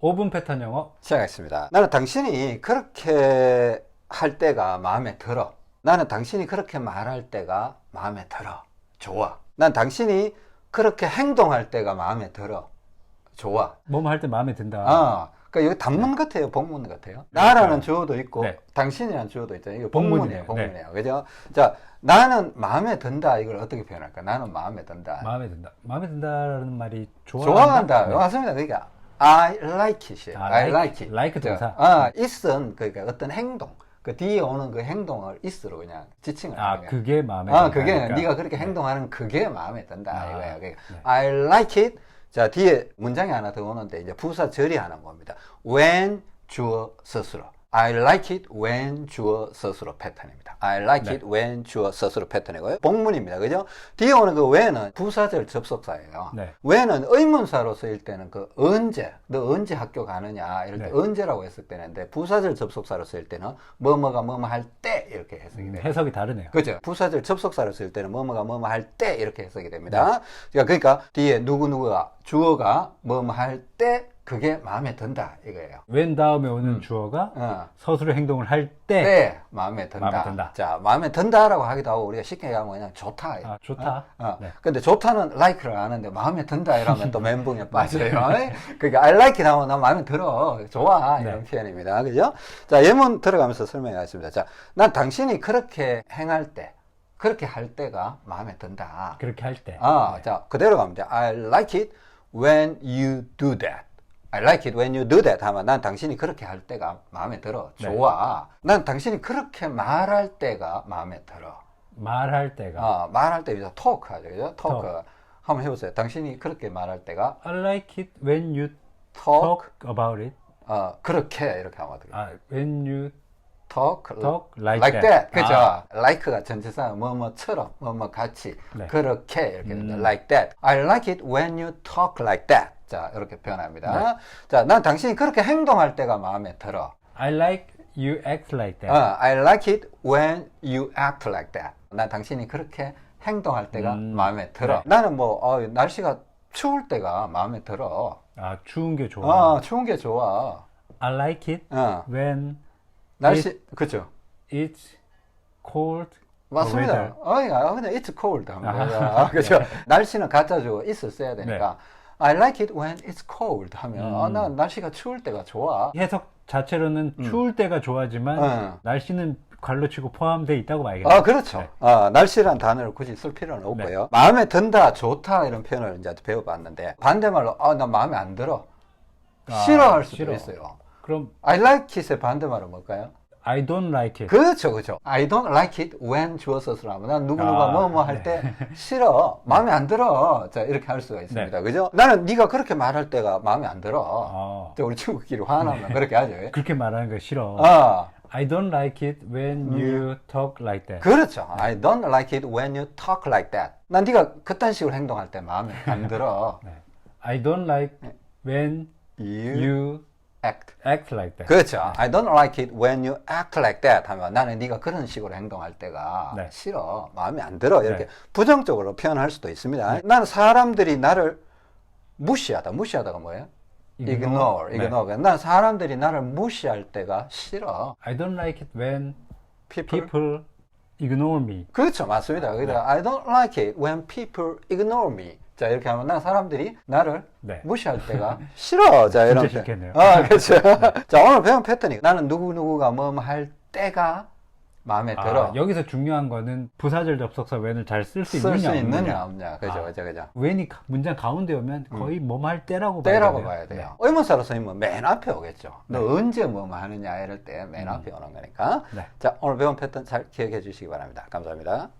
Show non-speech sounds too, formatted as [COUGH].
5분 패턴 영어 시작하겠습니다. 나는 당신이 그렇게 할 때가 마음에 들어. 나는 당신이 그렇게 말할 때가 마음에 들어. 좋아. 난 당신이 그렇게 행동할 때가 마음에 들어. 좋아. 뭐뭐 할 때 마음에 든다. 아, 그러니까 여기 단문 같아요, 복문 같아요. 나라는 주어도 있고 네. 당신이라는 주어도 있잖아요. 이거. 복문이에요, 복문이에요. 그죠? 자, 나는 마음에 든다. 이걸 어떻게 표현할까? 나는 마음에 든다. 마음에 든다. 마음에 든다라는 말이 좋아한다. 좋아한다. 네. 맞습니다. 그러니까 I like it. 아, I like, like it. like 저, 동사. 아, it은 그러니까 어떤 행동. 그 뒤에 오는 그 행동을 it로 그냥 지칭을 아, 거예요. 그게 마음에 아. 그게 그러니까. 네가 그렇게 행동하는 그게 마음에 든다 아, 이거예요. 그러니까 네. I like it. 자, 뒤에 문장이 하나 더 오는데 이제 부사 절이 하는 겁니다. when 주어 스스로. I like it when 주어 스스로 패턴입니다. I like 네. it when 주어 스스로 패턴이고요. 복문입니다. 그죠? 뒤에 오는 그 when은 부사절 접속사예요. 네. when은 의문사로 쓰일 때는 그 언제, 너 언제 학교 가느냐 이럴 때 네. 언제라고 했을 때는데 부사절 접속사로 쓰일 때는 뭐뭐가 뭐뭐 할 때 이렇게 해석이 음, 돼요. 해석이 다르네요. 그죠? 부사절 접속사로 쓸 때는 뭐뭐가 뭐뭐 할 때 이렇게 해석이 됩니다. 자, 그러니까 뒤에 누구누구가 주어가 뭐뭐 할때 그게 마음에 든다 이거예요. when 다음에 오는 주어가 어. 서술의 행동을 할 때. 때 마음에 든다. 마음에 든다. 자, 마음에 든다라고 하기도 하고 우리가 쉽게 얘기하면 그냥 좋다. 아, 좋다. 어? 어. 네. 근데 좋다는 like를 아는데 마음에 든다 이러면 또 [LAUGHS] 멘붕에 빠져요. 그러니까 I like it 하면 나 마음에 들어. 좋아. 이런 네. 표현입니다. 그죠? 자, 예문 들어가면서 설명하겠습니다. 자, 난 당신이 그렇게 행할 때, 그렇게 할 때가 마음에 든다. 그렇게 할 때. 아, 네. 자, 그대로 가면 돼. I like it when you do that. I like it when you do that 하면 난 당신이 그렇게 할 때가 마음에 들어. 네. 좋아. 난 당신이 그렇게 말할 때가 마음에 들어. 말할 때가. 아, 말할 때 이제 토크 하죠. 그죠? 토크. Talk. 한번 해보세요. 당신이 그렇게 말할 때가 I like it when you talk, talk about it. 어, 그렇게 이렇게 하면 어떻게 아, when you talk, talk like, like that. that. 그죠? 아, like가 전체사 뭐뭐처럼, 뭐뭐 같이, 네. 그렇게 이렇게. 음. like that. I like it when you talk like that. 자, 이렇게 표현합니다. 네. 자, 난 당신이 그렇게 행동할 때가 마음에 들어. I like you act like that. 어, I like it when you act like that. 난 당신이 그렇게 행동할 때가 음. 마음에 들어. 네. 나는 뭐, 어, 날씨가 추울 때가 마음에 들어. 아, 추운 게 좋아. 어, 추운 게 좋아. I like it 어, when 날씨, 그죠? it's cold. 맞습니다. 어, 아, 그냥 it's cold 아하. 돼요. 아, [LAUGHS] 그죠? 날씨는 있을 써야 되니까. 네. I like it when it's cold 하면, 음. 아, 난 날씨가 추울 때가 좋아. 해석 자체로는 추울 때가 좋아지만 어. 날씨는 관로 치고 포함되어 있다고 봐야겠네요. 아, 그렇죠. 네. 아, 날씨란 단어를 굳이 쓸 필요는 없고요. 마음에 든다, 좋다, 이런 표현을 이제 배워봤는데, 반대말로, 아, 나 마음에 안 들어. 아, 싫어할 수도 싫어. 있어요. 그럼 I like it의 반대말은 뭘까요? I don't like it. 그렇죠, 그렇죠. I don't like it when 주어 서술을 하면 난 누구누가 아, 뭐뭐 할 때 싫어. 마음에 안 들어. 자, 이렇게 할 수가 있습니다. 네. 그죠? 나는 네가 그렇게 말할 때가 마음에 안 들어. 어, 자, 우리 친구끼리 화나면 그렇게 하죠. [LAUGHS] 그렇게 말하는 거 싫어. 아, I don't like it when you talk like that. 그렇죠. I don't like it when you talk like that. 난 네가 그딴 식으로 행동할 때 마음에 안 들어. 네. I don't like when You, you act. act like that. 그렇죠. I don't like it when you act like that 하면 나는 네가 그런 식으로 행동할 때가 네. 싫어. 마음에 안 들어. 이렇게 네. 부정적으로 표현할 수도 있습니다. 나는 사람들이 나를 무시하다. 무시하다가 뭐예요? ignore. 네. ignore. 난 사람들이 나를 무시할 때가 싫어. I don't like it when people. people ignore me. 그렇죠. 맞습니다. 그래서 네. I don't like it when people ignore me. 자, 이렇게 하면 난 사람들이 나를 네. 무시할 [LAUGHS] 때가 싫어. 자, 이런 진짜 표현. 쉽겠네요. 아, 그렇죠. [LAUGHS] 자, 오늘 배운 패턴이 나는 누구 누구가 뭐 할 때가 마음에 들어. 아, 여기서 중요한 거는 부사절 접속사 when을 잘 쓸수쓸 있느냐 수 있느냐. 없냐. 그죠, 아. 그죠, 그죠. 가- 문장 가운데 오면 거의 뭐할 때라고 때라고 봐야 봐야 돼요. 돼요. 의문사로 쓰면 맨 앞에 오겠죠. 너 네. 언제 뭐 하느냐 이럴 때맨 앞에 오는 거니까. 네. 자, 오늘 배운 패턴 잘 기억해 주시기 바랍니다. 감사합니다.